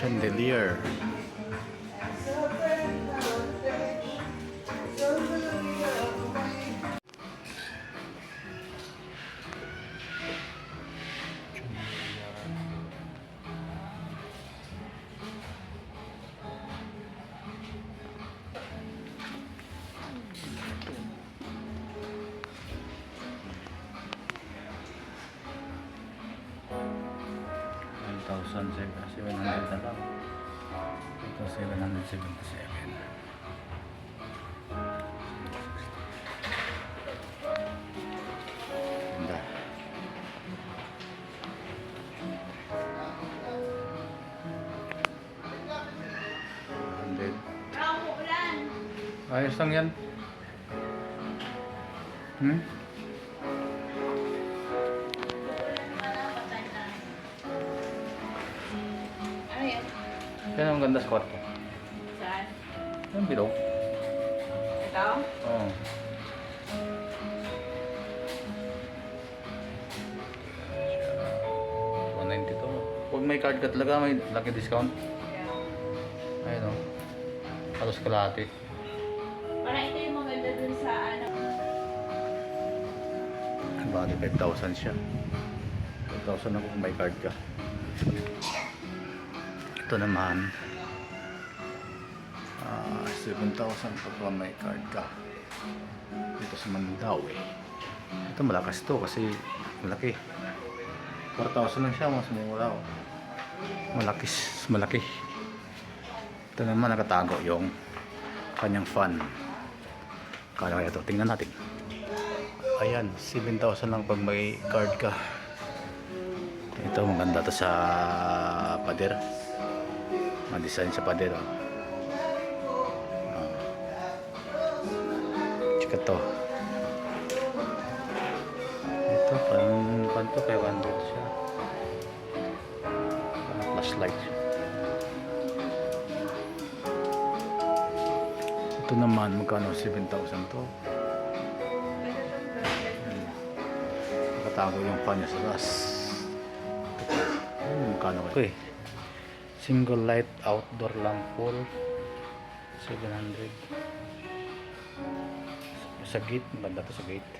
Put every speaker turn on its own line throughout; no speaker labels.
Chandelier. One thousand seven hundred na lang. Ito seven hundred seventy seven. Ganda. Hundred. Ayos lang yan. Hmm?
Yan
ang ganda sa kwarto.
Saan?
Yung bilog.
Ito?
Oo. Siya. 190 to. Pag may card ka talaga, may lucky discount.
Yeah.
Ayun o. Halos kalahati.
Parang ito yung maganda dun sa ano.
Bali 5,000 siya. 5,000 ako kung may card ka. Ito naman. Ah, 7,000 pag may card ka. Dito sa Mandawi. Ito malakas to kasi malaki. 4,000 lang siya, mas mura oh. Malaki, malaki. Ito naman nakatago yung kanyang fan. Kaya kaya ito, tingnan natin. Ayan, 7,000 lang pag may card ka. Ito, maganda to sa pader. Ma-design sa pader. Oh. Oh. Ito, pan, pan to kay 100 siya. Parang flashlight siya. Ito naman, magkano 7,000 to? Nakatago yung pan niya sa taas. Hmm, magkano kayo? eh. Single light outdoor lang full. 700. Sa gate, maganda to sa gate.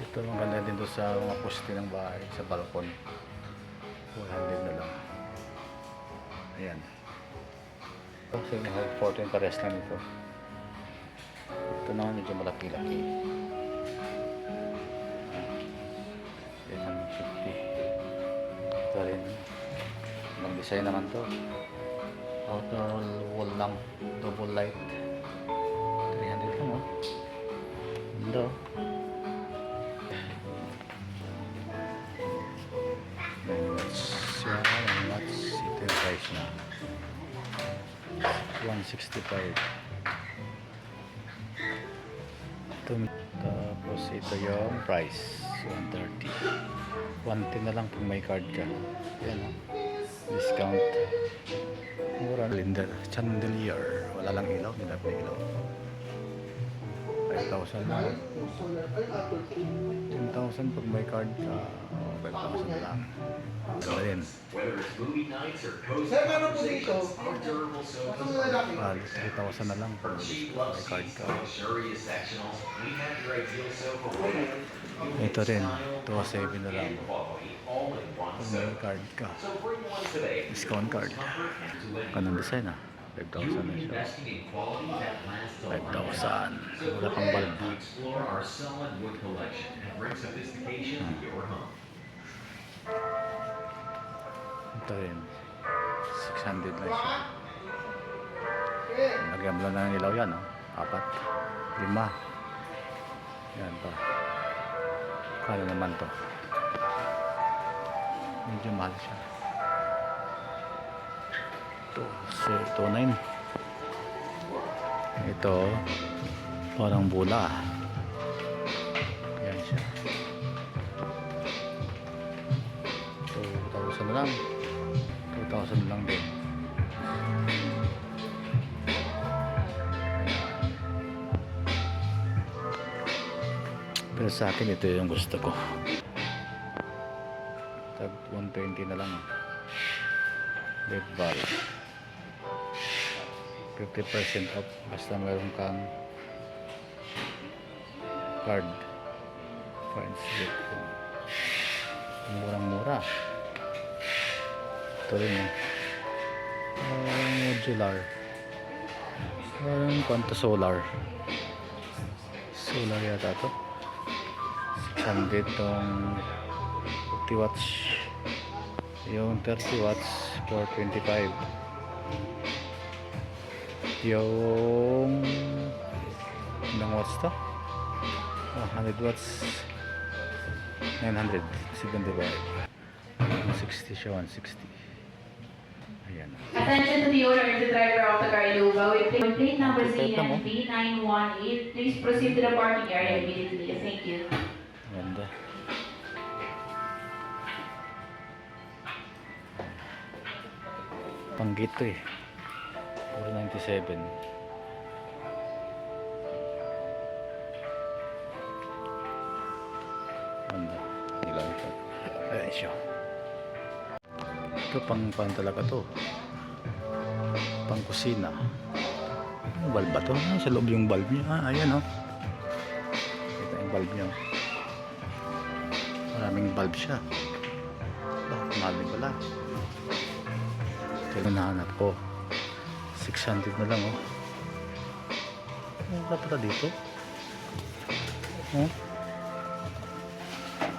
Ito maganda din to sa mga poste ng bahay, sa balkon. 400 na lang. Ayan. Kasi mga 14 pares lang ito. Ito naman medyo malaki-laki. 850 ito rin mag design naman to. Outer wall lang double light. 300 lang oh. Ganda oh. Siya let's ito yung price na. 165 ito, tapos ito yung price 130 110 na lang pag may card ka. Yan o discount. Mura. Linder chandelier. Wala lang ilaw hindi dapat may ilaw. 5,000 lang 10,000 pag may card ka oh, 5,000 na lang. Dalawa din.
Sir, meron po dito. Ano
ah, 3,000 na lang pag may card ka. Ito rin 207 na lang May card ka discount card kanang design ah
You
5,000
will
na siya
investing in quality that lasts a
5,000
lifetime. So
wala pang bulb
home.
ito rin 600 lang siya Lagyan mo lang ng ilaw yan, oh. Apat. Lima. Yan pa. Kano naman to? Medyo mahal siya. Ito, si 29. Ito, parang bula. Yan siya. 2,000 na lang. 2,000 lang din. Pero sa akin ito yung gusto ko. Tag 120 na lang. Late valve. 50% off basta meron kang card for slip. Murang mura. Ito rin eh. Ah, modular. Parang kwanta solar. Solar yata to. 600 tong 50 watts. Yung 30 watts for 25. Yung ilang watts to? Oh, 100 watts 900 75 160 siya 160 ayan
Attention to the owner and the driver of the car Luba with plate number
Plate number?
CNV918. Please proceed to the parking area immediately. Thank you.
ganda panggit to eh. 497 ganda. Ilang ito ayan siya. Ito pang pan talaga to. Pang kusina. Bulb ba to? Ah, sa loob yung bulb niya? Ah, ayan oh. Kita yung bulb niya oh. maraming bulb siya. Bah, mahal din pala ito yung nahanap ko 600 na lang oh mura pala dito oh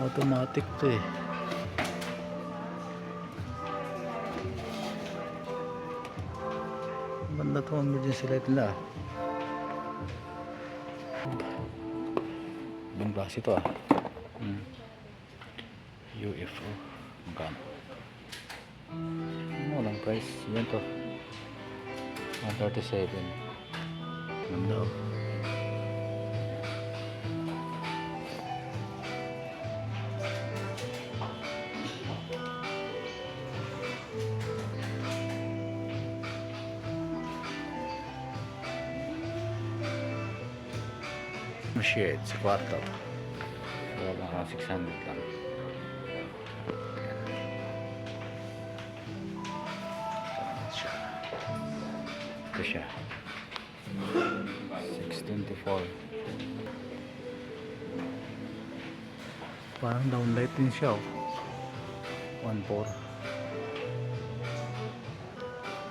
automatic to eh Banda to ang emergency light nila. Ibang klase to ah. Hmm. UFO. Magkano? Ano lang price? Yan to. 137. Ganda oh. Mashade sa kwarto. Wala lang 600 lang. Ito siya. 624. Parang downlight din siya oh. 1.4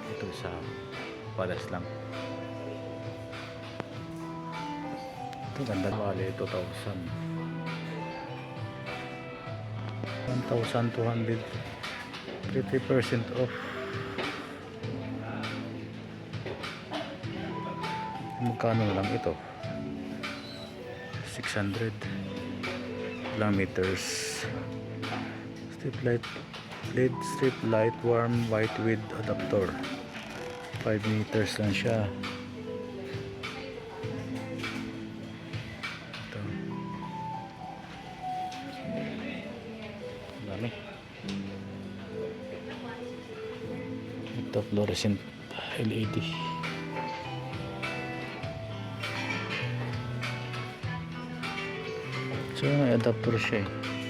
Ito sa padas lang. Ito ganda bali 2,000 1,200 50% off magkano lang ito. 600 lang strip light LED strip light warm white with adapter 5 meters lang siya. Ito. Dami. Ito fluorescent LED so may adapter siya eh